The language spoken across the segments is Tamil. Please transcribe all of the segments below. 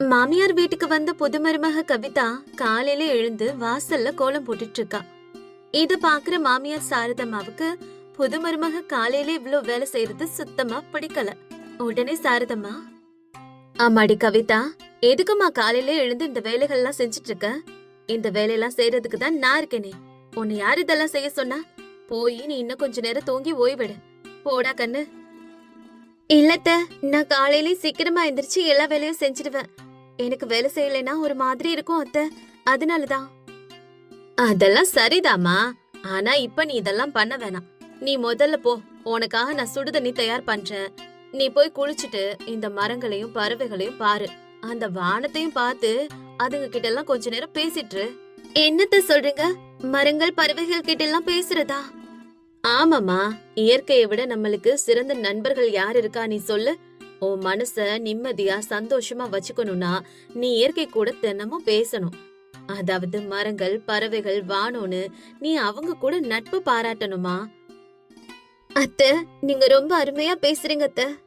மாமியார் வீட்டுக்கு வந்த புது மருமக கவிதா காலையில எழுந்து வாசல்ல கோலம் போட்டுட்டு இருக்கா இத பாக்குற மாமியார் சாரதம்மாவுக்கு புது மருமக காலையில இவ்ளோ வேலை செய்யறது சுத்தமா பிடிக்கல. உடனே சாரதம்மா ஆமாடி கவிதா எதுக்குமா காலையில எழுந்து இந்த வேலைகள்லாம் செஞ்சுட்டு இருக்க இந்த வேலையெல்லாம் செய்யறதுக்கு தான் நான் இருக்கேனே. உன்னை யார் இதெல்லாம் செய்ய சொன்னா? போய் நீ இன்னும் கொஞ்ச நேரம் தூங்கி ஓய்விடு. போடா கண்ணு. இல்லத்த நான் காலையில சீக்கிரமா எந்திரிச்சு எல்லா வேலையும் செஞ்சிடுவேன். எனக்கு வேலை செய்யலைன்னா ஒரு மாதிரி இருக்கும் அத்த. அதனாலதான். அதெல்லாம் சரிதாம்மா. ஆனா இப்ப நீ இதெல்லாம் பண்ண வேணாம். நீ முதல்ல போ. உனக்காக நான் சுடு தண்ணி தயார் பண்றேன். நீ போய் குளிச்சுட்டு இந்த மரங்களையும் பறவைகளையும் பாரு. அந்த வானத்தையும் பார்த்து அதுங்க கிட்ட எல்லாம் கொஞ்ச நேரம் பேசிட்டு. என்னத்த சொல்றீங்க? மரங்கள் பறவைகள் கிட்ட எல்லாம் பேசுறதா? ஆமாமா இயற்கையை விட நம்மளுக்கு சிறந்த நண்பர்கள் யார் இருக்கா நீ சொல்லு. உன் மனச நிம்மதியா சந்தோஷமா வச்சுக்கணும்னா நீ இயற்கை கூட தினமும் பேசணும். அதாவது மரங்கள் பறவைகள் வானோன்னு நீ அவங்க கூட நட்பு பாராட்டணுமா? அத்த நீங்க ரொம்ப அருமையா பேசுறீங்க அத்த.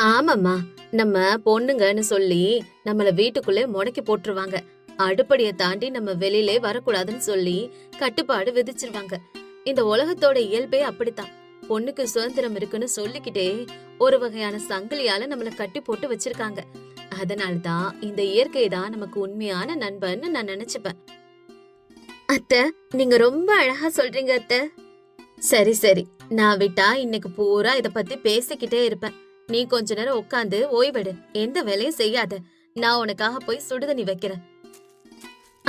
ஆமாம்மா. நம்ம பொண்ணுங்கன்னு சொல்லி நம்மள வீட்டுக்குள்ளே முடக்கி போட்டுருவாங்க. அடுப்படியை தாண்டி நம்ம வெளியிலே வரக்கூடாதுன்னு சொல்லி கட்டுப்பாடு விதிச்சிருவாங்க. இந்த உலகத்தோட இயல்பே அப்படித்தான். பொண்ணுக்கு சுதந்திரம் இருக்குன்னு சொல்லிக்கிட்டே ஒரு வகையான சங்கிலியால நம்மள கட்டி போட்டு வச்சிருக்காங்க. அதனாலதான் இந்த இயற்கை தான் நமக்கு உண்மையான நண்பன்னு நான் நினைச்சுப்பேன். அத்த நீங்க ரொம்ப அழகா சொல்றீங்க அத்த. சரி சரி. நான் விட்டா இன்னைக்கு பூரா இத பத்தி பேசிக்கிட்டே இருப்பேன். நீ கொஞ்ச நேரம் உட்காந்து ஓய்வெடு. எந்த வேலையும் செய்யாத. நான் உனக்காக போய் சுடுதண்ணி வைக்கிறேன்.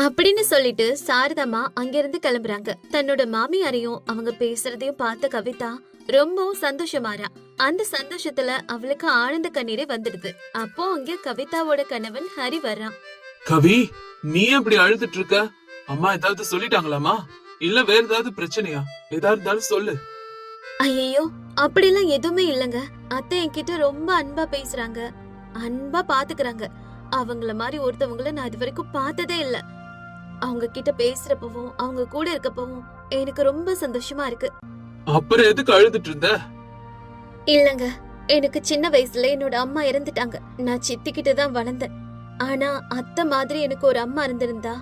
அப்படின்னு சொல்லிட்டு சாரதாமா அங்கிருந்து கிளம்புறாங்க. தன்னோட மாமியாரையும் அவங்க பேசுறதையும் பார்த்த கவிதா ரொம்பவும் சந்தோஷமாறா. அந்த சந்தோஷத்துல அவளுக்கு ஆழ்ந்த கண்ணீரே வந்துடுது. அப்போ அங்க கவிதாவோட கணவன் ஹரி வர்றான். கவி நீ எப்படி அழுதுட்டு இருக்க? அம்மா ஏதாவது சொல்லிட்டாங்களாமா இல்ல வேற ஏதாவது பிரச்சனையா? ஏதா இருந்தாலும் சொல்லு. ஐயோ அப்படிலாம் எதுவுமே இல்லங்க. அத்தை என்கிட்ட ரொம்ப அன்பா பேசுறாங்க. அன்பா பாத்துக்கறாங்க. அவங்கள மாதிரி ஒருத்தவங்கள நான் இது வரைக்கும் பார்த்ததே இல்ல. அவங்க கிட்ட பேசுறப்பவும் அவங்க கூட இருக்கப்பவும் எனக்கு ரொம்ப சந்தோஷமா இருக்கு. அப்புறம் எதுக்கு அழுதுட்டு இருந்த? இல்லங்க எனக்கு சின்ன வயசுல என்னோட அம்மா இறந்துட்டாங்க. நான் சித்திக்கிட்டு தான் வளர்ந்தேன். ஆனா அத்தை மாதிரி எனக்கு ஒரு அம்மா இருந்திருந்தா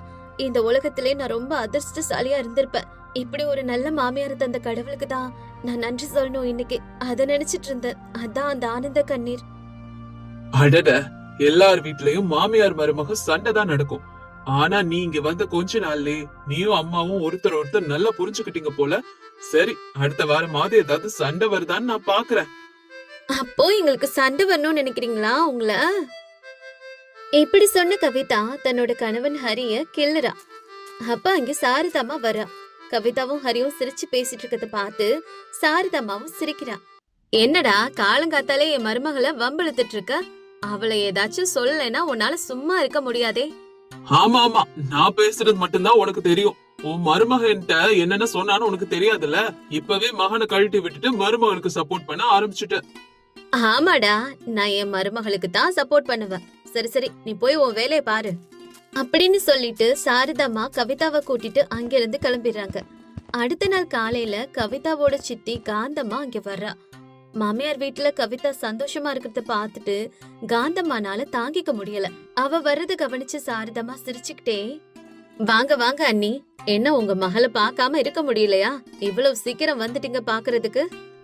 இந்த உலகத்திலே நான் ரொம்ப அதிர்ஷ்டசாலியா இருந்திருப்பேன். இப்படி ஒரு நல்ல மாமியார் தந்த கடவுளுக்கு தான் நான் நன்றி சொல்லணும் இன்னைக்கு. அத நினைச்சிட்டு இருந்தேன். அதான் அந்த ஆனந்த கண்ணீர். அடட எல்லார் வீட்லயும் மாமியார் மருமக சண்டை தான் நடக்கும். ஆனா நீ இங்க வந்த கொஞ்ச நாள்லே நீயும் அம்மாவும் ஒருத்தர் ஒருத்தர் நல்லா புரிஞ்சுக்கிட்டீங்க போல சரி அடுத்த வாரமாவது ஏதாவது சண்டை வருதான்னு நான் பாக்குறேன். அப்போ எங்களுக்கு சண்டை வரணும்னு நினைக்கிறீங்களா உங்கள? இப்படி சொன்ன கவிதா தன்னோட கணவன் ஹரிய கிள்ளுறா அப்ப அங்க சாரதாமா வரா. கவிதாவும் ஹரியும் சிரிச்சு பேசிட்டு இருக்கத பார்த்து சாரதாமாவும் சிரிக்கிறா. என்னடா காலங்காத்தாலே என் மருமகளை வம்பிழுத்துட்டு இருக்க? அவளை ஏதாச்சும் சொல்லலைன்னா உன்னால சும்மா இருக்க முடியாதே. ஆமா ஆமா நான் பேசுறது மட்டும்தான் உனக்கு தெரியும். உன் மருமகன்ட்ட என்னென்ன சொன்னான்னு உனக்கு தெரியாதுல்ல? இப்பவே மகனை கழட்டி விட்டுட்டு மருமகனுக்கு சப்போர்ட் பண்ண ஆரம்பிச்சுட்ட. ஆமாடா நான் என் மருமகளுக்கு தான் சப்போர்ட் பண்ணுவேன். சரி சரி நீ போய் உன் வேலையை பாரு. அப்படின்னு சொல்லிட்டு சாரதாமா கவிதாவை கூட்டிட்டு அங்கிருந்து கிளம்பிடுறாங்க. அடுத்த நாள் காலையில கவிதாவோட சித்தி காந்தம்மா அங்க வர்றா. மாமியார் வீட்டுல கவிதா சந்தோஷமா இருக்கிறத பாத்துட்டு காந்தம்மானால தாங்கிக்க முடியல. அவ வர்றத கவனிச்சு சாரதாமா சிரிச்சுக்கிட்டே வாங்க வாங்க அண்ணி. என்ன உங்க மகளை பார்க்காம இருக்க முடியலையா? இவ்வளவு சீக்கிரம் வந்துட்டீங்க பாக்குறதுக்கு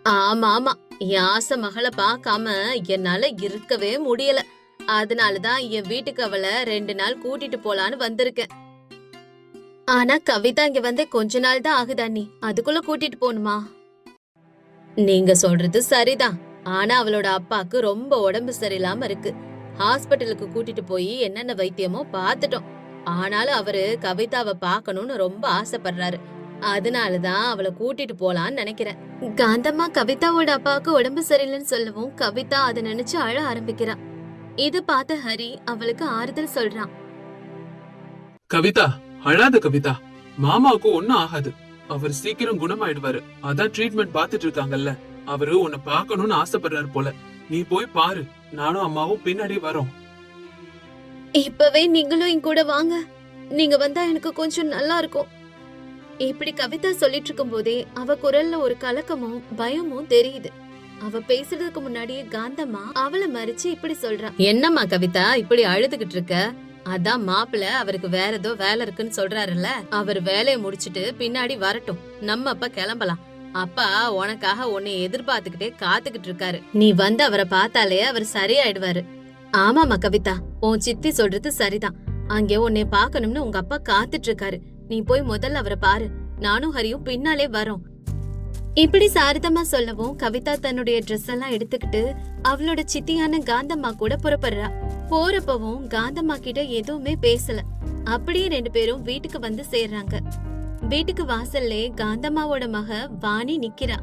ஆமா ஆமா. என் ஆசை மகளை பார்க்காம என்னால இருக்கவே முடியல. அதனாலதான் என் வீட்டுக்கு அவளை ரெண்டு நாள் கூட்டிட்டு போலான்னு வந்திருக்கேன். ஆனா கவிதா இங்க வந்து கொஞ்ச நாள் தான் ஆகுது அண்ணி. அதுக்குள்ள கூட்டிட்டு போகணுமா? நீங்க சொல்றது சரிதான். ஆனா அவளோட அப்பாக்கு ரொம்ப உடம்பு சரியில்லாம இருக்கு. ஹாஸ்பிட்டலுக்கு கூட்டிட்டு போய் என்னென்ன வைத்தியமோ பார்த்துட்டோம். ஆனாலும் அவரு கவிதாவை பார்க்கணும்னு ரொம்ப ஆசைப்படுறாரு. அதனாலதான் அவளை கூட்டிட்டு போலான்னு நினைக்கிறேன். காந்தம்மா கவிதாவோட அப்பாவுக்கு உடம்பு சரியில்லைன்னு சொல்லவும் கவிதா அதை நினைச்சு அழ ஆரம்பிக்கிறா இது பார்த்த ஹரி அவளுக்கு ஆறுதல் சொல்றான். கவிதா அழாத கவிதா. மாமாவுக்கு ஒண்ணும் ஆகாது. அவர் சீக்கிரம் குணமாயிடுவாரு. அதான் ட்ரீட்மெண்ட் பாத்துட்டு இருக்காங்கல்ல. அவரு உன்னை பாக்கணும்னு ஆசைப்படுறாரு போல. நீ போய் பாரு. நானும் அம்மாவும் பின்னாடி வரோம். இப்பவே நீங்களும் என் கூட வாங்க. நீங்க வந்தா எனக்கு கொஞ்சம் நல்லா இருக்கும் இப்படி கவிதா சொல்லிட்டு இருக்கும் போதே அவ குரல்ல ஒரு கலக்கமும் பயமும் தெரியுது. அவ பேசுறதுக்கு முன்னாடியே காந்தம்மா அவளை மறிச்சு இப்படி சொல்றா. என்னம்மா கவிதா இப்படி அழுதுகிட்டு இருக்க அதான் மாப்பிள்ள அவருக்கு வேற ஏதோ வேலை இருக்குன்னு சொல்றாருல்ல. அவர் வேலையை முடிச்சிட்டு பின்னாடி வரட்டும். நம்ம அப்ப கிளம்பலாம். அப்பா உனக்காக உன்னை எதிர்பார்த்துக்கிட்டே காத்துக்கிட்டு இருக்காரு நீ வந்து அவரை பார்த்தாலே அவர் சரியாயிடுவாரு. ஆமாமா கவிதா உன் சித்தி சொல்றது சரிதான். அங்கே உன்னை பார்க்கணும்னு உங்க அப்பா காத்துட்டு இருக்காரு நீ போய் முதல்ல அவரை பாரு. நானும் ஹரியும் பின்னாலே வரோம். இப்படி சாரதமா சொல்லவும் கவிதா தன்னுடைய ட்ரெஸ் எல்லாம் எடுத்துக்கிட்டு அவளோட சித்தியான காந்தம்மா கூட புறப்படுறா. போறப்பவும் காந்தம்மா கிட்ட எதுவுமே பேசல. அப்படியே ரெண்டு பேரும் வீட்டுக்கு வந்து சேர்றாங்க. வீட்டுக்கு வாசல்லே காந்தம்மாவோட மக வாணி நிக்கிறா.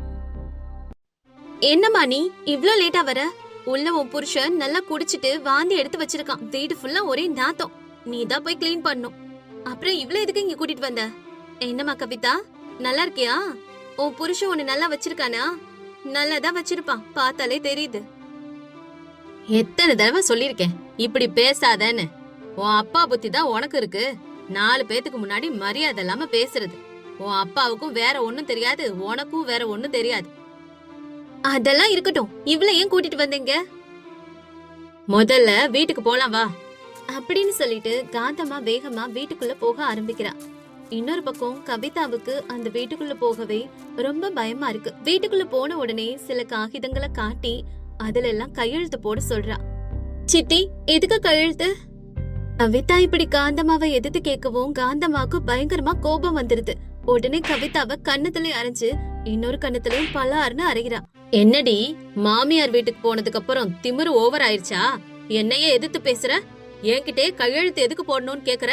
என்னம்மா நீ இவ்ளோ லேட்டா வர? உள்ள உன் புருஷன் நல்லா குடிச்சிட்டு வாந்தி எடுத்து வச்சிருக்கான். வீடு ஃபுல்லா ஒரே நாத்தம். நீ தான் போய் க்ளீன் பண்ணும். அப்புறம் இவ்ளோ எதுக்கு இங்க கூட்டிட்டு வந்த? என்னம்மா கவிதா? நல்லா இருக்கியா? உன் புருஷன் உன்னை நல்லா வச்சிருக்கானா? நல்லா தான் வச்சிருப்பான். பார்த்தாலே தெரியுது. எத்தனை தடவை சொல்லிருக்கேன் இப்படி பேசாதன்னு. உன் அப்பா புத்தி தான் உனக்கு இருக்கு. நாலு பேத்துக்கு முன்னாடி மரியாதை இல்லாம பேசுறது. உன் அப்பாவுக்கும் வேற ஒண்ணும் தெரியாது. உனக்கும் வேற ஒண்ணும் தெரியாது. அதெல்லாம் இருக்கட்டும். இவ்வளவு ஏன் கூட்டிட்டு வந்தீங்க? முதல்ல வீட்டுக்கு போலாம் வா. அப்படின்னு சொல்லிட்டு காந்தம்மா வேகமா வீட்டுக்குள்ள போக ஆரம்பிக்கிறா. இன்னொரு பக்கம் கவிதாவுக்கு அந்த வீட்டுக்குள்ள போகவே ரொம்ப பயமா இருக்கு. வீட்டுக்குள்ள போன உடனே சில காகிதங்களை காட்டி அதுல எல்லாம் கையெழுத்து போட சொல்றா. சித்தி எதுக்கு கையெழுத்து? கவிதா இப்படி காந்தமாவை எதிர்த்து கேட்கவும் காந்தமாவுக்கு பயங்கரமா கோபம் வந்துருது. உடனே கவிதாவை கண்ணத்துல அரைஞ்சு இன்னொரு கண்ணத்துலயும் பலாருன்னு அரைகிறா என்னடி மாமியார் வீட்டுக்கு போனதுக்கு அப்புறம் திமிரு ஓவர் ஆயிருச்சா? என்னையே எதிர்த்து பேசுற? என்கிட்டே கையெழுத்து எதுக்கு போடணும்னு கேக்குற?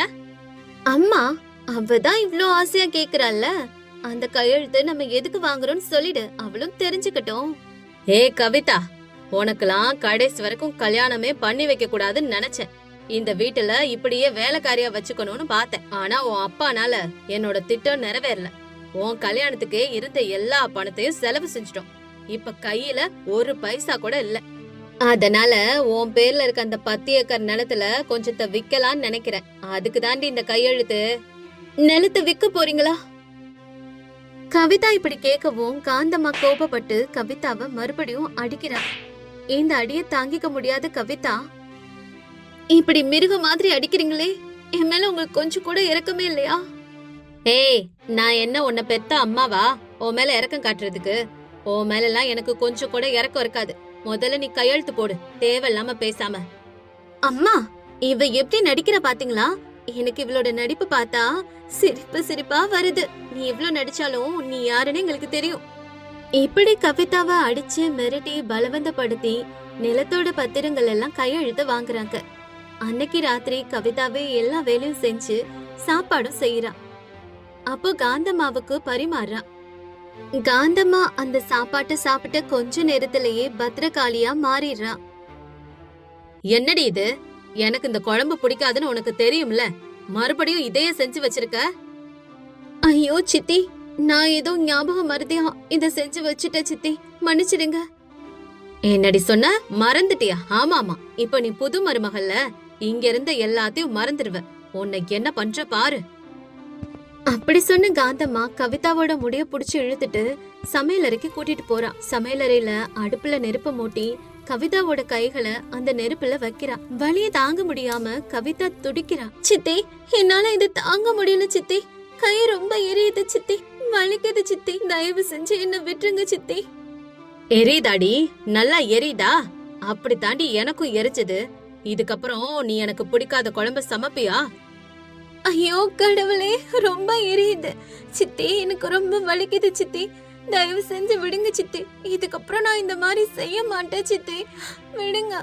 அம்மா அவதான் இவ்ளோ ஆசையா கேக்குறாள்ல. அந்த கையெழுத்து நம்ம எதுக்கு வாங்குறோம்னு சொல்லிடு அவளும் தெரிஞ்சுக்கட்டும். ஏ கவிதா உனக்கெல்லாம் கடைசி வரைக்கும் கல்யாணமே பண்ணி வைக்க கூடாதுன்னு நினைச்சேன். இந்த வீட்டுல இப்படியே வேலைக்காரியா வச்சுக்கணும்னு பார்த்தேன். ஆனா உன் அப்பானால என்னோட திட்டம் நிறைவேறல. உன் கல்யாணத்துக்கு இருந்த எல்லா பணத்தையும் செலவு செஞ்சிட்டோம். இப்ப கையில ஒரு பைசா கூட இல்ல. அதனால உன் பேர்ல இருக்க அந்த பத்து ஏக்கர் நிலத்துல கொஞ்சத்தை விக்கலாம்னு நினைக்கிறேன். அதுக்கு தாண்டி இந்த கையெழுத்து. நிலத்தை விக்க போறீங்களா? கவிதா இப்படி கேட்கவும் காந்தம்மா கோபப்பட்டு கவிதாவை மறுபடியும் அடிக்கிறா. இந்த அடியை தாங்கிக்க முடியாத கவிதா இப்படி மிருக மாதிரி அடிக்கிறீங்களே என் மேல உங்களுக்கு கொஞ்சம் கூட இறக்கமே இல்லையா? ஏய் நான் என்ன உன்னை பெத்த அம்மாவா? உன் மேல இறக்கம் காட்டுறதுக்கு. ஓ மேலெல்லாம் எனக்கு கொஞ்சம் கூட இறக்கம் இருக்காது. முதல்ல நீ கையெழுத்து போடு. தேவையில்லாம பேசாம. அம்மா இவ எப்படி நடிக்கிற பாத்தீங்களா? எனக்கு இவளோட நடிப்பு பார்த்தா சிரிப்பு சிரிப்பா வருது. நீ இவ்ளோ நடிச்சாலும் நீ யாருன்னு எங்களுக்கு தெரியும். இப்படி கவிதாவை அடிச்சு மிரட்டி பலவந்தப்படுத்தி நிலத்தோட பத்திரங்கள் எல்லாம் கையெழுத்து வாங்குறாங்க. அன்னைக்கு ராத்திரி கவிதாவே எல்லா வேலையும் செஞ்சு சாப்பாடும் செய்யறான் அப்போ காந்தம்மாவுக்கு பரிமாறுறா காந்தம்மா அந்த சாப்பாட்டை சாப்பிட்ட கொஞ்ச நேரத்திலேயே பத்ரகாளியா மாறிடுறா. என்னடி இது? எனக்கு இந்த குழம்பு பிடிக்காதுன்னு உனக்கு தெரியும்ல. மறுபடியும் இதையே செஞ்சு வச்சிருக்க? ஐயோ சித்தி. நான் ஏதோ ஞாபகம் மருதியா? இத செஞ்சு வச்சுட்ட சித்தி. மன்னிச்சிடுங்க. என்னடி சொன்ன? மறந்துட்டியா? ஆமாமா இப்ப நீ புது மருமகள்ல இங்க இருந்த எல்லாத்தையும் மறந்துடுவ. உன்னை என்ன பண்ற பாரு. அப்படி சொன்ன காந்தம்மா கவிதாவோட முடிய புடிச்சு இழுத்துட்டு சமையலறைக்கு கூட்டிட்டு போறா. சமையலறையில அடுப்புல நெருப்பு மூட்டி கவிதாவோட கைகளை அந்த நெருப்புல வைக்கிறா. வலிய தாங்க முடியாம கவிதா துடிக்கிறா. சித்தி என்னால இது தாங்க முடியல சித்தி. கை ரொம்ப எரியுது சித்தி. வலிக்குது சித்தி. தயவு செஞ்சு என்ன விட்டுருங்க சித்தி. எரியுதாடி? நல்லா எரியுதா? அப்படி தாண்டி எனக்கும் எரிச்சது. இதுக்கப்புறம் நீ எனக்கு பிடிக்காத குழம்பு சமைப்பியா? ஐயோ கடவுளே ரொம்ப எரியுது. சித்தி எனக்கு ரொம்ப வலிக்குது சித்தி. தயவு செஞ்சு விடுங்க சித்தி. இதுக்கப்புறம் நான் இந்த மாதிரி செய்ய மாட்டேன் சித்தி. விடுங்க.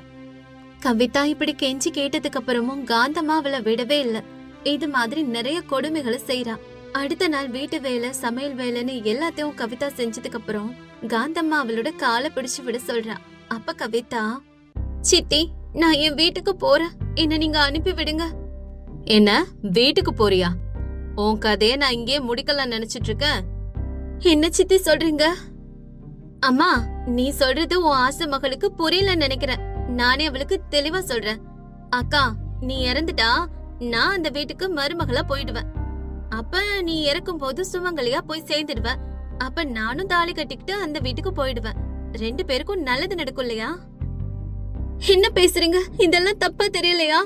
கவிதா இப்படி கெஞ்சி கேட்டதுக்கு அப்புறமும் காந்தம்மா அவளை விடவே இல்ல. இது மாதிரி நிறைய கொடுமைகளை செய்றா. அடுத்த நாள் வீட்டு வேலை சமையல் வேலைன்னு எல்லாத்தையும் கவிதா செஞ்சதுக்கு அப்புறம் காந்தம்மா அவளோட காலை பிடிச்சு விட சொல்றா. அப்ப கவிதா சித்தி நான் என் வீட்டுக்கு போறேன். என்ன நீங்க அனுப்பி விடுங்க. என்ன வீட்டுக்கு போறியா? உன் கதைய நான் இங்கே முடிக்கலாம் நினைச்சிட்டு இருக்கேன். என்ன சித்தி சொல்றீங்க? அம்மா நீ சொல்றது உன் ஆசை மகளுக்கு புரியல நினைக்கிறேன். நானே அவளுக்கு தெளிவா சொல்றேன். அக்கா நீ இறந்துட்டா நான் அந்த வீட்டுக்கு மருமகளா போயிடுவேன். அப்ப நீ இறக்கும் போது சுமங்கலியா போய் சேர்ந்துடுவ அப்ப நானும் தாலி கட்டிக்கிட்டு அந்த வீட்டுக்கு போயிடுவேன். ரெண்டு பேருக்கும் நல்லது நடக்கும் இல்லையா? என்ன பேசுறீங்க? இதெல்லாம் தப்பா தெரியலையா?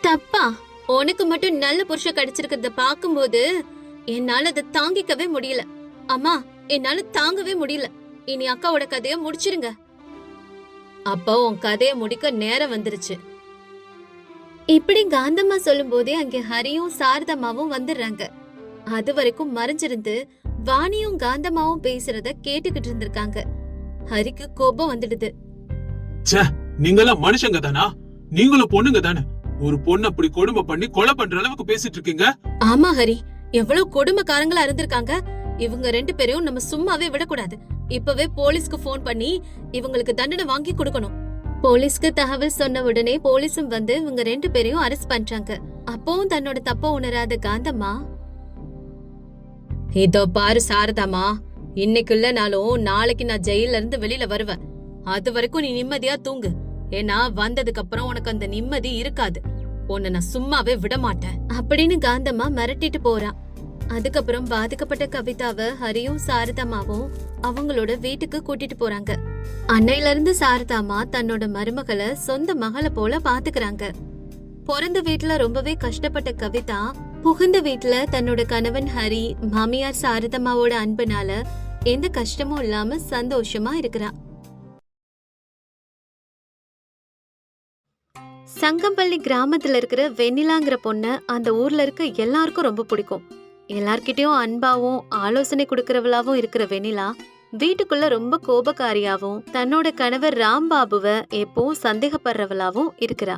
தப்பா? உனக்கு மட்டும் நல்ல புருஷன் கிடைச்சிருக்கிறத பாக்கும்போது என்னால அதை தாங்கிக்கவே முடியல. அம்மா என்னால தாங்கவே முடியல. இனி அக்காவோட கதைய முடிச்சிருங்க. அப்போ உன் கதைய முடிக்க நேரம் வந்துருச்சு. இப்படி காந்தம்மா சொல்லும் போதே அங்கே ஹரியும் சாரதம்மாவும் வந்துடுறாங்க. அது வரைக்கும் மறைஞ்சிருந்து வாணியும் காந்தம்மாவும் பேசுறத கேட்டுக்கிட்டு இருந்திருக்காங்க. ஹரிக்கு கோபம் வந்துடுது. நீங்களும் மனுஷங்க தானா? நீங்களும் பொண்ணுங்க தானே? ஒரு பொண்ணு அப்படி கொடுமை பண்ணி கொலை பண்ற அளவுக்கு பேசிட்டு இருக்கீங்க? ஆமா ஹரி. எவ்வளவு கொடுமைக்காரங்களா இருந்திருக்காங்க. இவங்க ரெண்டு பேரையும் நம்ம சும்மாவே விடக்கூடாது. இப்பவே போலீஸ்க்கு ஃபோன் பண்ணி இவங்களுக்கு தண்டனை வாங்கி கொடுக்கணும். போலீஸ்க்கு தகவல் சொன்ன உடனே போலீஸும் வந்து இவங்க ரெண்டு பேரையும் அரெஸ்ட் பண்றாங்க. அப்பவும் தன்னோட தப்ப உணராத காந்தம்மா. இதோ பாரு சாரதாமா இன்னைக்குள்ள நாளும் நாளைக்கு நான் ஜெயில இருந்து வெளியில வருவேன். அது வரைக்கும் நீ நிம்மதியா தூங்கு. ஏன்னா வந்ததுக்கு அப்புறம் உனக்கு அந்த நிம்மதி இருக்காது. உன்னை நான் சும்மாவே விட மாட்டேன் அப்படின்னு காந்தம்மா மிரட்டிட்டு போறான் அதுக்கப்புறம் பாதிக்கப்பட்ட கவிதாவை ஹரியும் சாரதாமாவும் அவங்களோட வீட்டுக்கு கூட்டிட்டு போறாங்க. அன்னையில இருந்து சாரதாமா தன்னோட மருமகளை சொந்த மகளை போல பாத்துக்கிறாங்க. பிறந்த வீட்டுல ரொம்பவே கஷ்டப்பட்ட கவிதா புகுந்த வீட்டுல தன்னோட கணவன் ஹரி மாமியார் சாரதம்மாவோட அன்புனால எந்த கஷ்டமும் இல்லாம சந்தோஷமா இருக்கிறான் சங்கம்பள்ளி கிராமத்துல இருக்கிற வெண்ணிலாங்கிற பொண்ண அந்த ஊர்ல இருக்க எல்லாருக்கும் ரொம்ப பிடிக்கும். எல்லார்கிட்டயும் அன்பாவும் ஆலோசனை கொடுக்கறவளாவும் இருக்கிற வெண்ணிலா வீட்டுக்குள்ள ரொம்ப கோபக்காரியாவும் தன்னோட கணவர் ராம்பாபுவ எப்பவும் சந்தேகப்படுறவளாவும் இருக்கிறா.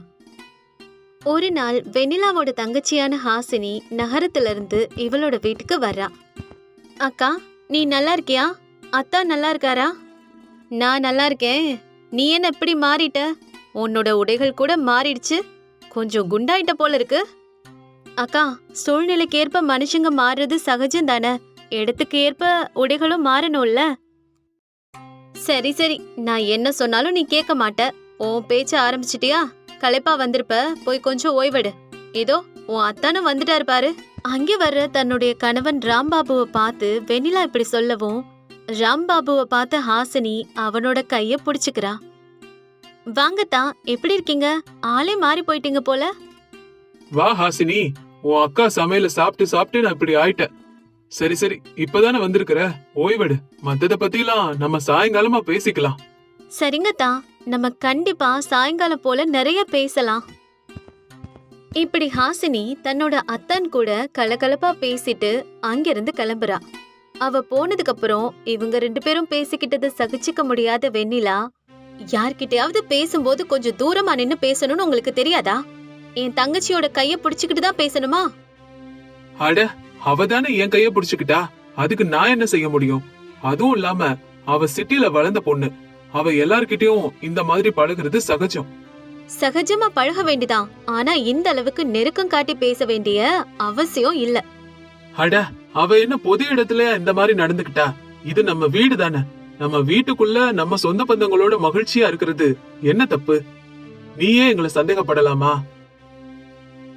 ஒரு நாள் வெண்ணிலாவோட தங்கச்சியான ஹாசினி நகரத்துல இருந்து இவளோட வீட்டுக்கு வர்றா. அக்கா நீ நல்லா இருக்கியா? அத்தா நல்லா இருக்காரா? நான் நல்லா இருக்கேன். நீ என்ன எப்படி மாறிட்ட? உன்னோட உடைகள் கூட மாறிடுச்சு. கொஞ்சம் குண்டாயிட்ட போல இருக்கு. அக்கா சூழ்நிலைக்கு ஏற்ப மனுஷங்க மாறுறது சகஜம் தானே? இடத்துக்கு ஏற்ப உடைகளும் மாறணும்ல? சரி சரி. நான் என்ன சொன்னாலும் நீ கேட்க மாட்ட. உன் பேச்ச ஆரம்பிச்சிட்டியா? களைப்பா வந்திருப்ப. போய் கொஞ்சம் ஓய்வெடு. இதோ உன் அத்தானும் வந்துட்டாரு பாரு. அங்கே வர்ற தன்னுடைய கணவன் ராம்பாபுவை பார்த்து வெண்ணிலா இப்படி சொல்லவும் ராம்பாபுவை பார்த்த ஹாசினி அவனோட கைய புடிச்சுக்கிறா. வாங்கத்தா எப்படி இருக்கீங்க? ஆளே மாறி போயிட்டீங்க போல. வா ஹாசினி. உன் அக்கா சமையல சாப்பிட்டு சாப்பிட்டு நான் இப்படி ஆயிட்டேன். சரி சரி இப்பதானே வந்திருக்கிற? ஓய்வெடு மத்தத பத்திலாம் நம்ம சாயங்காலமா பேசிக்கலாம். சரிங்கத்தா. நம்ம கண்டிப்பா சாயங்காலம் போல நிறைய பேசலாம். இப்படி ஹாசினி தன்னோட அத்தன் கூட கலகலப்பா பேசிட்டு அங்கிருந்து கிளம்புறா. அவ போனதுக்கு அப்புறம் இவங்க ரெண்டு பேரும் பேசிக்கிட்டது சகிச்சுக்க முடியாத வெண்ணிலா யார்கிட்டயாவது பேசும்போது கொஞ்சம் தூரமா நின்னு பேசணும்னு உங்களுக்கு தெரியாதா? என் தங்கச்சியோட கைய பிடிச்சுக்கிட்டு தான் பேசணுமா? அட அவ தானே என் கைய புடிச்சுக்கிட்டா? அதுக்கு நான் என்ன செய்ய முடியும்? அதுவும் இல்லாம அவ சிட்டில வளர்ந்த பொண்ணு. அவ எல்லார்கிட்டயும் இந்த மாதிரி பழகுறது சகஜம். சகஜமா பழக வேண்டிதான். ஆனா இந்த அளவுக்கு நெருக்கம் காட்டி பேச வேண்டிய அவசியம் இல்ல. அட அவ என்ன பொது இடத்துல இந்த மாதிரி நடந்துக்கிட்டா? இது நம்ம வீடு தானே நம்ம வீட்டுக்குள்ள நம்ம சொந்த பந்தங்களோட மகிழ்ச்சியா இருக்கிறது என்ன தப்பு? நீயே எங்களை சந்தேகப்படலாமா?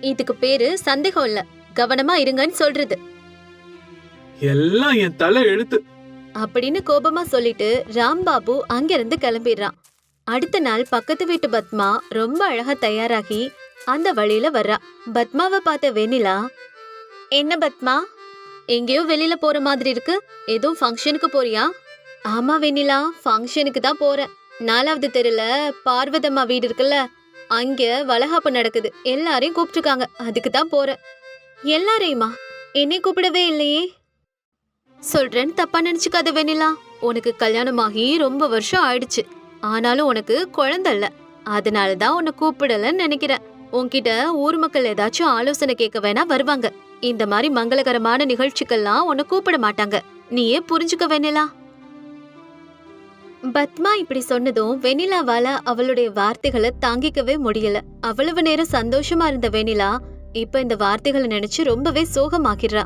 இதுக்கு பேரு சந்தேகம் இல்ல. கவனமா இருங்கன்னு சொல்றது. எல்லாம் என் தலை எழுத்து. அப்படின்னு கோபமா சொல்லிட்டு ராம்பாபு அங்கிருந்து கிளம்பிடுறான். அடுத்த நாள் பக்கத்து வீட்டு பத்மா ரொம்ப அழகா தயாராகி அந்த வழியில வர்றா. பத்மாவை பார்த்த வெண்ணிலா என்ன பத்மா? எங்கேயோ வெளியில போற மாதிரி இருக்கு. எதுவும் ஃபங்க்ஷனுக்கு போறியா? ஆமா வெண்ணிலா. ஃபங்க்ஷனுக்கு தான் போறேன். நாலாவது தெருல பார்வதம்மா வீடு இருக்குல்ல அங்க வளகாப்பு நடக்குது. எல்லாரையும் கூப்பிட்டுருக்காங்க. அதுக்கு தான் போறேன். எல்லாரையுமா? என்னை கூப்பிடவே இல்லையே. சொல்றேன்னு தப்பா நினைச்சுக்காத வெண்ணிலா. உனக்கு கல்யாணமாகி ரொம்ப வருஷம் ஆயிடுச்சு. ஆனாலும் உனக்கு குழந்தை இல்ல. அதனால தான் உன்னை கூப்பிடலன்னு நினைக்கிறேன். உன்கிட்ட ஊர் மக்கள் ஏதாச்சும் ஆலோசனை கேட்க வேணா வருவாங்க. இந்த மாதிரி மங்களகரமான நிகழ்ச்சிக்கெல்லாம் உன்னை கூப்பிட மாட்டாங்க. நீயே புரிஞ்சுக்க வெண்ணிலா. பத்மா இப்படி சொன்னதும் வெண்ணிலாவால அவளுடைய வார்த்தைகளை தாங்கிக்கவே முடியல. அவ்வளவு நேரம் சந்தோஷமா இருந்த வெண்ணிலா இப்ப இந்த வார்த்தைகளை நினைச்சு ரொம்பவே சோகமாகிடுறா.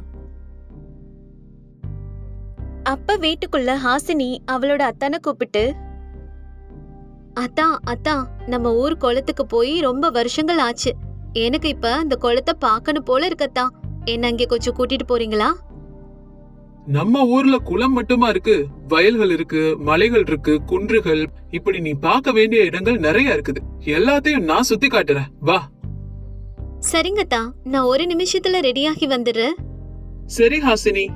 அப்ப வீட்டுக்குள்ள ஹாசினி அவளோட அத்தானை கூப்பிட்டு அத்தா அத்தா நம்ம ஊர் குளத்துக்கு போய் ரொம்ப வருஷங்கள் ஆச்சு. எனக்கு இப்ப அந்த குளத்தை பார்க்கணும் போல இருக்கத்தா என்ன அங்கே கொஞ்சம் கூட்டிட்டு போறீங்களா? நம்ம ஊர்ல குளம் மட்டுமா இருக்கு? வயல்கள் இருக்கு மலைகள் இருக்கு குன்றுகள். இப்படி நீ பார்க்க வேண்டிய இடங்கள் நிறைய இருக்குது. எல்லாத்தையும் நான் சுத்தி காட்டுறேன். வா. சரிங்கத்தா நான் ஒரு நிமிஷத்துல ரெடியாகி வந்துடுறேன். சரி ஹாசினி.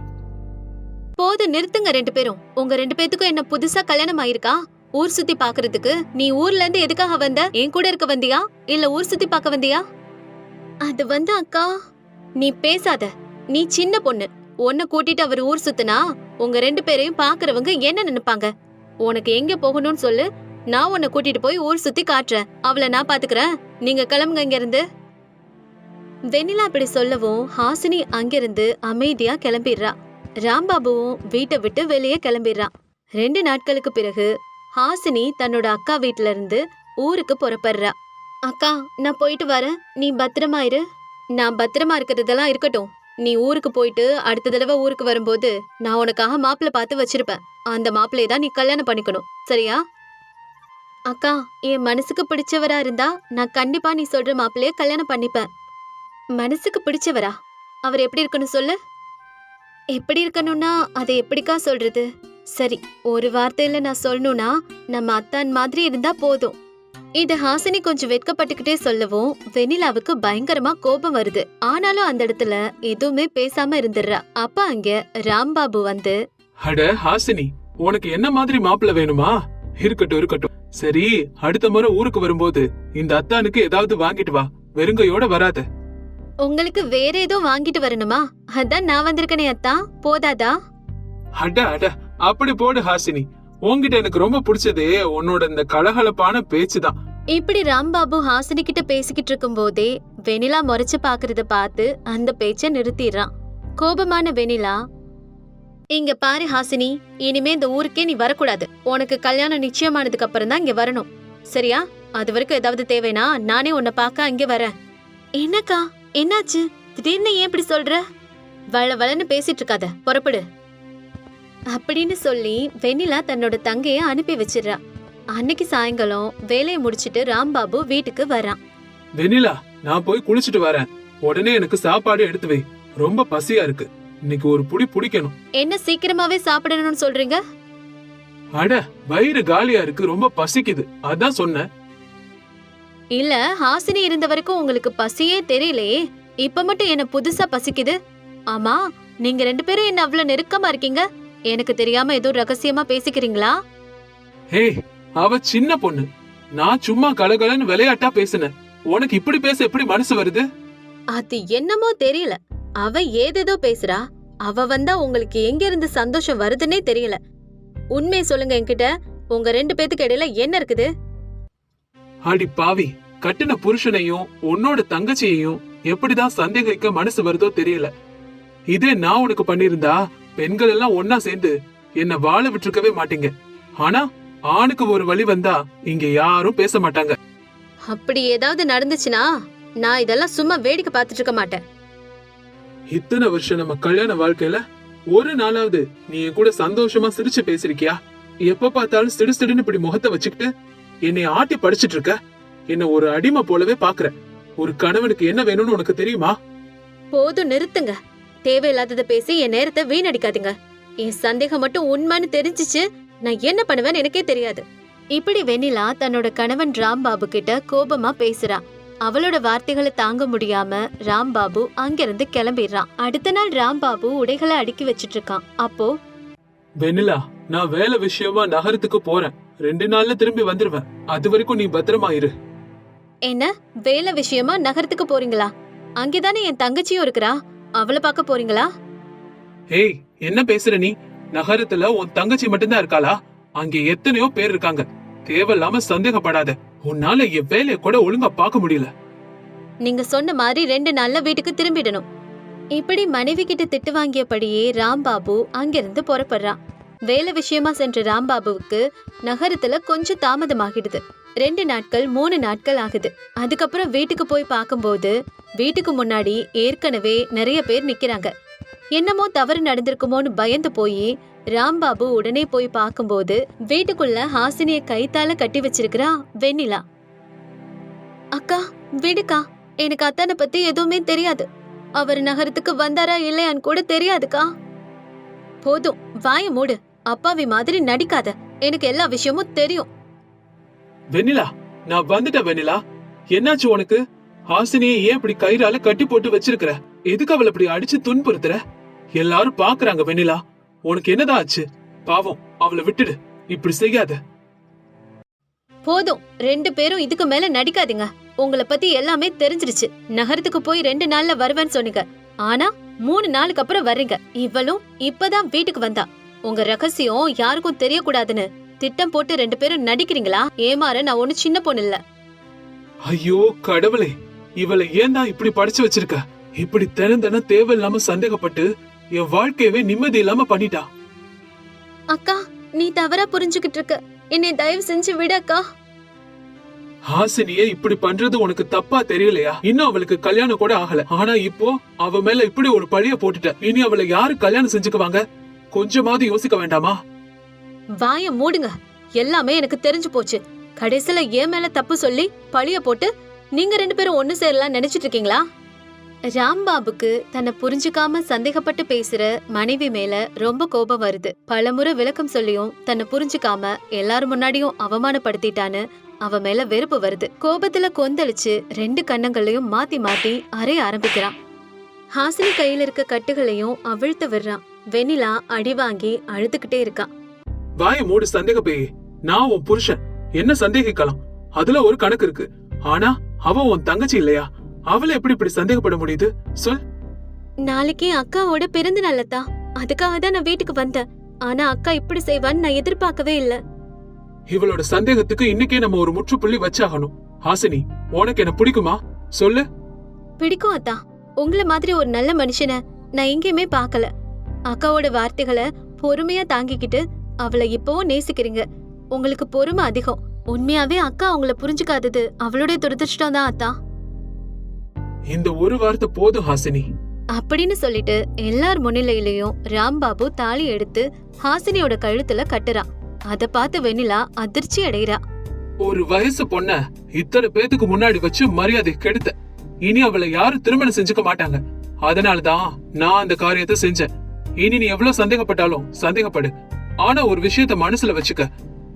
போதும் நிறுத்துங்க ரெண்டு பேரும். உங்க ரெண்டு பேத்துக்கும் என்ன புதுசா கல்யாணம் ஆயிருக்கா? ஊர் சுத்தி பாக்குறதுக்கு நீ ஊர்ல இருந்து எதுக்காக வந்த? என் கூட இருக்க வந்தியா? இல்ல ஊர் சுத்தி பார்க்க வந்தியா? அது வந்து அக்கா நீ பேசாத. நீ சின்ன பொண்ணு. உன்னை கூட்டிட்டு அவர் ஊர் சுத்தினா உங்க ரெண்டு பேரையும் பாக்குறவங்க என்ன நினைப்பாங்க? உனக்கு எங்க போகணும்னு சொல்லு. நான் உன்னை கூட்டிட்டு போய் ஊர் சுத்தி காட்டுறேன். அவளை நான் பாத்துக்கிறேன். நீங்க கிளம்புங்க இங்க இருந்து வெண்ணிலா அப்படி சொல்லவும் ஹாசினி அங்கிருந்து அமைதியா கிளம்பிடுறா. ராம்பாபுவும் வீட்டை விட்டு வெளியே கிளம்பிடுறான் ரெண்டு நாட்களுக்கு பிறகு ஹாசினி தன்னோட அக்கா வீட்ல இருந்து ஊருக்கு புறப்படுறா. அக்கா நான் போயிட்டு வரேன். நீ பத்திரமா இரு. நான் பத்திரமா இருக்கிறதெல்லாம் இருக்கட்டும். நீ ஊருக்கு போயிட்டு அடுத்த தடவை ஊருக்கு வரும்போது நான் உனக்காக மாப்பிள்ளை பார்த்து வச்சிருப்பேன். அந்த மாப்பிள்ளையை தான் நீ கல்யாணம் பண்ணிக்கணும். சரியா? அக்கா என் மனசுக்கு பிடிச்சவரா இருந்தா நான் கண்டிப்பா நீ சொல்ற மாப்பிள்ளைய கல்யாணம் பண்ணிப்பேன். மனசுக்கு பிடிச்சவரா? அவர் எப்படி இருக்கணும் சொல்லு? எப்படி இருக்கணும்னா அதை எப்படிக்கா சொல்றது? சரி ஒரு வார்த்தையில நான் சொல்லணும்னா நம்ம அத்தான் மாதிரி இருந்தா போதும். இது ஹாசினி கொஞ்சம் வெட்கப்பட்டுக்கிட்டே சொல்லவும் வெனிலாவுக்கு பயங்கரமா கோபம் வருது. ஆனாலும் அந்த இடத்துல எதுவுமே பேசாம இருந்துடுறா. அப்ப அங்க ராம்பாபு வந்து அட ஹாசினி உனக்கு என்ன மாதிரி மாப்பிள்ளை வேணுமா? இருக்கட்டும் இருக்கட்டும். சரி அடுத்த முறை ஊருக்கு வரும்போது இந்த அத்தானுக்கு ஏதாவது வாங்கிட்டு வா. வெறுங்கையோட வராத. உங்களுக்கு வேற ஏதோ வாங்கிட்டு வரணுமா? அதான் நான் வந்திருக்கனே அத்தா. போதாதா? அட அட அப்படி போடு ஹாசினி. உன்கிட்ட எனக்கு ரொம்ப பிடிச்சது உன்னோட இந்த கலகலப்பான பேச்சு தான் இப்படி ராம்பாபு ஹாசினி கிட்ட பேசிக்கிட்டு இருக்கும் போதே வெனிலா முறைச்சு பாக்குறத பார்த்து அந்த பேச்ச நிறுத்திடுறான். கோபமான வெனிலா இங்க பாரு ஹாசினி இனிமே இந்த ஊருக்கே நீ வரக்கூடாது. உனக்கு கல்யாணம் நிச்சயமானதுக்கு அப்புறம் தான் இங்க வரணும். சரியா? அது வரைக்கும் ஏதாவது தேவைனா நானே உன்னை பார்க்க அங்கே வரேன். என்னக்கா? என்னாச்சு? திடீர்னு ஏன் இப்படி சொல்ற? வள வளன்னு பேசிட்டு இருக்காத. புறப்படு. அப்படின்னு சொல்லி வெண்ணிலா தன்னோட தங்கைய அனுப்பி வச்சிடுறா. அன்னைக்கு சாயங்காலம் வேலையை முடிச்சிட்டு ராம்பாபு வீட்டுக்கு வரான். வெனிலா நான் போய் குளிச்சிட்டு வரேன். உடனே எனக்கு சாப்பாடு எடுத்து வை. ரொம்ப பசியா இருக்கு. இன்னைக்கு ஒரு புடி பிடிக்கணும். என்ன சீக்கிரமாவே சாப்பிடணும்னு சொல்றீங்க? அட வயிறு காலியா இருக்கு. ரொம்ப பசிக்குது. அதான் சொன்னேன். இல்ல ஹாசினி இருந்த வரைக்கும் உங்களுக்கு பசியே தெரியலையே. இப்ப மட்டும் என்ன புதுசா பசிக்குது? ஆமா நீங்க ரெண்டு பேரும் என்ன அவ்வளவு நெருக்கமா இருக்கீங்க? எனக்கு தெரியாம ஏதோ ரகசியமா பேசிக்கிறீங்களா? ஹே அவ சின்ன பொண்ணு. நான் சும்மா கலகலன்னு விளையாட்டா பேசினேன். உனக்கு இப்படி பேச எப்படி மனசு வருது? அது என்னமோ தெரியல. அவ ஏதேதோ பேசுறா. அவ வந்தா உங்களுக்கு எங்க இருந்து சந்தோஷம் வருதுன்னே தெரியல. உண்மையை சொல்லுங்க என்கிட்ட. உங்க ரெண்டு பேத்துக்கு இடையில என்ன இருக்குது? அடி பாவி கட்டின புருஷனையும் உன்னோட தங்கச்சியையும் எப்படிதான் சந்தேகிக்க மனசு வருதோ தெரியல. இதே நான் உனக்கு பண்ணிருந்தா பெண்கள் எல்லாம் ஒன்னா சேர்ந்து என்ன வாழ விட்டுருக்கவே மாட்டீங்க. ஆனா ஆணுக்கு ஒரு வழி வந்தா இங்க யாரும் பேச மாட்டாங்க. அப்படி ஏதாவது நடந்துச்சுன்னா நான் இதெல்லாம் சும்மா வேடிக்கை பார்த்துட்டு இருக்க மாட்டேன். இத்தனை வருஷம் நம்ம கல்யாண வாழ்க்கையில ஒரு நாளாவது நீ என் கூட சந்தோஷமா சிரிச்சு பேசிருக்கியா எப்ப பார்த்தாலும் சிடு சிடுன்னு இப்படி முகத்தை வச்சுக்கிட்டு என்னை ஆட்டி படிச்சிட்டு இருக்க? என்ன ஒரு அடிமை போலவே பாக்குற ஒரு கணவனுக்கு என்ன வேணும்னு உனக்கு தெரியுமா? போதும் நிறுத்துங்க. தேவையில்லாதத பேசி என் நேரத்தை வீணடிக்காதீங்க. என் சந்தேகம் மட்டும் உண்மைன்னு தெரிஞ்சிச்சு நான் என்ன பண்ணுவேன்னு எனக்கே தெரியாது. இப்படி வெண்ணிலா தன்னோட கணவன் ராம்பாபு கிட்ட கோபமா பேசுறா. அவளோட வார்த்தைகளை தாங்க முடியாம ராம்பாபு அங்கிருந்து கிளம்பிடுறான் அடுத்த நாள் ராம்பாபு உடைகளை அடுக்கி வச்சிட்டு இருக்கான் அப்போ வெண்ணிலா நான் வேலை விஷயமா நகரத்துக்கு போறேன். ரெண்டு நாள்ல திரும்பி வந்துருவேன். அது வரைக்கும் நீ பத்திரமா இரு. என்ன? வேலை விஷயமா நகரத்துக்கு போறீங்களா? அங்கேதானே என் தங்கச்சியும் இருக்கிறா? அவளை பார்க்க போறீங்களா? ஏய் என்ன பேசுற நீ? நகரத்துல உன் தங்கச்சி மட்டும்தான் இருக்காளா? அங்க எத்தனையோ பேர் இருக்காங்க. தேவையில்லாம சந்தேகப்படாத. உன்னால என் வேலைய கூட ஒழுங்கா பார்க்க முடியல. நீங்க சொன்ன மாதிரி ரெண்டு நாள்ல வீட்டுக்கு திரும்பிடணும். இப்படி மனைவி கிட்ட திட்டு வாங்கியபடியே ராம்பாபு அங்கிருந்து புறப்படுறான். வேலை விஷயமா சென்ற ராம்பாபுவுக்கு நகரத்துல கொஞ்சம் தாமதமாகிடுது. ரெண்டு நாட்கள் மூணு நாட்கள் ஆகுது. அதுக்கப்புறம் வீட்டுக்கு போய் பார்க்கும்போது வீட்டுக்கு முன்னாடி ஏற்கனவே நிறைய பேர் நிக்கிறாங்க. என்னமோ தவறு நடந்திருக்குமோன்னு பயந்து போய் ராம்பாபு உடனே போய் பார்க்கும்போது வீட்டுக்குள்ள ஹாசினிய கைத்தால கட்டி வச்சிருக்கிறா வெண்ணிலா. அக்கா விடுக்கா எனக்கு அத்தானை பத்தி எதுவுமே தெரியாது. அவர் நகரத்துக்கு வந்தாரா இல்லையான்னு கூட தெரியாதுக்கா. போதும் வாய மூடு. அப்பாவி மாதிரி நடிக்காத. எனக்கு எல்லா விஷயமும் தெரியும். வெண்ணிலா நான் வந்துட்டேன் வெண்ணிலா. என்னாச்சு உனக்கு? ஹாசினியை ஏன் இப்படி கயிறால கட்டி போட்டு வச்சிருக்கிற? எதுக்கு அவளை இப்படி அடிச்சு துன்புறுத்துற? எல்லாரும் பாக்குறாங்க வெண்ணிலா. உனக்கு என்னதான் ஆச்சு? பாவம் அவளை விட்டுடு. இப்படி செய்யாத. போதும் ரெண்டு பேரும் இதுக்கு மேல நடிக்காதீங்க. உங்கள பத்தி எல்லாமே தெரிஞ்சிருச்சு. நகரத்துக்கு போய் ரெண்டு நாள்ல வருவேன்னு சொன்னீங்க. ஆனா மூணு நாளுக்கு அப்புறம் வர்றீங்க. இவளும் இப்பதான் வீட்டுக்கு வந்தா. உங்க ரகசியம் யாருக்கும் தெரியக்கூடாதுன்னு. திட்டம் போட்டு ரெண்டு பேரும் நடிக்கிறீங்களா? ஏமாற நான் ஒண்ணு சின்ன பொண்ணு இல்ல. ஐயோ கடவுளே. இவளை ஏன் தான் இப்படி படிச்சு வச்சிருக்க? இப்படி தினம் தினம் தேவையில்லாம சந்தேகப்பட்டு என் வாழ்க்கையவே நிம்மதி இல்லாம பண்ணிட்டா. அக்கா நீ தவறா புரிஞ்சுகிட்டு இருக்க. என்னை தயவு செஞ்சு விடு அக்கா. ஹாசினியே இப்படி பண்றது உனக்கு தப்பா தெரியலையா? இன்னும் அவளுக்கு கல்யாணம் கூட ஆகல. ஆனா இப்போ அவ மேல இப்படி ஒரு பழிய போட்டுட்ட. இனி அவளை யாரு கல்யாணம் செஞ்சுக்குவாங்க? கொஞ்சமாவது யோசிக்க வேண்டாமா? வாய மூடுங்க. எல்லாமே எனக்கு தெரிஞ்சு போச்சு. கடைசில ஏன் மேல தப்பு சொல்லி பழிய போட்டு நீங்க ரெண்டு பேரும் ஒண்ணு சேரலாம் நினைச்சிட்டு இருக்கீங்களா? ராம்பாபுக்கு தன்னை புரிஞ்சுக்காம சந்தேகப்பட்டு பேசுற மனைவி மேல ரொம்ப கோபம் வருது. பலமுறை விளக்கம் சொல்லியும் தன்னை புரிஞ்சுக்காம எல்லாரும் முன்னாடியும் அவமானப்படுத்திட்டான்னு அவ மேல வெறுப்பு வருது. கோபத்துல கொந்தளிச்சு ரெண்டு கண்ணங்களையும் மாத்தி மாத்தி அறைய ஆரம்பிக்கிறான். ஹாசினி கையில இருக்க கட்டுகளையும் அவிழ்த்து விடுறான். வெண்ணிலா அடி வாங்கி அழுதுகிட்டே இருக்கான் வாய மூடு சந்தேக பேயே நான் உன் புருஷன். என்ன சந்தேகிக்கலாம்? அதுல ஒரு கணக்கு இருக்கு. ஆனா அவ உன் தங்கச்சி இல்லையா? அவளை எப்படி இப்படி சந்தேகப்பட முடியுது? சொல். நாளைக்கு அக்காவோட பிறந்த நாளத்தா அதுக்காக தான் நான் வீட்டுக்கு வந்தேன். ஆனா அக்கா இப்படி செய்வான்னு நான் எதிர்பார்க்கவே இல்ல. இவளோட சந்தேகத்துக்கு இன்னைக்கே நம்ம ஒரு முற்றுப்புள்ளி வச்சாகணும். ஹாசினி உனக்கு என்ன பிடிக்குமா? சொல்லு. பிடிக்கும் அத்தா. உங்கள மாதிரி ஒரு நல்ல மனுஷனை நான் எங்கேயுமே பார்க்கல. அக்காவோட வார்த்தைகளை பொறுமையா தாங்கிக்கிட்டு அவளை இப்பவும் நேசிக்கிறீங்க. உங்களுக்கு பொறுமை அதிகம். உண்மையாவே அக்கா அவங்கள புரிஞ்சுக்காதது அவளுடைய துரதிருஷ்டம் தான் அத்தா. இந்த ஒரு வார்த்தை போதும் ஹாசினி. அப்படின்னு சொல்லிட்டு எல்லார் முன்னிலையிலயும் ராம்பாபு தாலி எடுத்து ஹாசினியோட கழுத்துல கட்டுறான் அத பார்த்து வெண்ணிலா அதிர்ச்சி அடைகிறா. ஒரு வயசு பொண்ண இத்தனை பேத்துக்கு முன்னாடி வச்சு மரியாதை கெடுத்த. இனி அவளை யாரும் திருமணம் செஞ்சுக்க மாட்டாங்க. அதனாலதான் நான் அந்த காரியத்தை செஞ்சேன். இனி நீ எவ்வளவு சந்தேகப்பட்டாலும் சந்தேகப்படு. ஆனா ஒரு விஷயத்த மனசுல வச்சுக்க.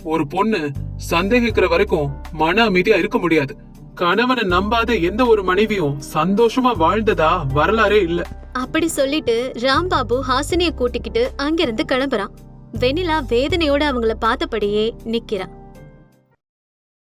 ஒரு பொண்ணு சந்தேகிக்கிற வரைக்கும் மன அமைதியா இருக்க முடியாது. கணவனை நம்பாத எந்த ஒரு மனைவியும் சந்தோஷமா வாழ்ந்ததா வரலாறே இல்ல. அப்படி சொல்லிட்டு ராம்பாபு ஹாசினிய கூட்டிக்கிட்டு அங்கிருந்து கிளம்புறான். வெண்ணிலா வேதனையோட அவங்கள பார்த்தபடியே நிக்கிறா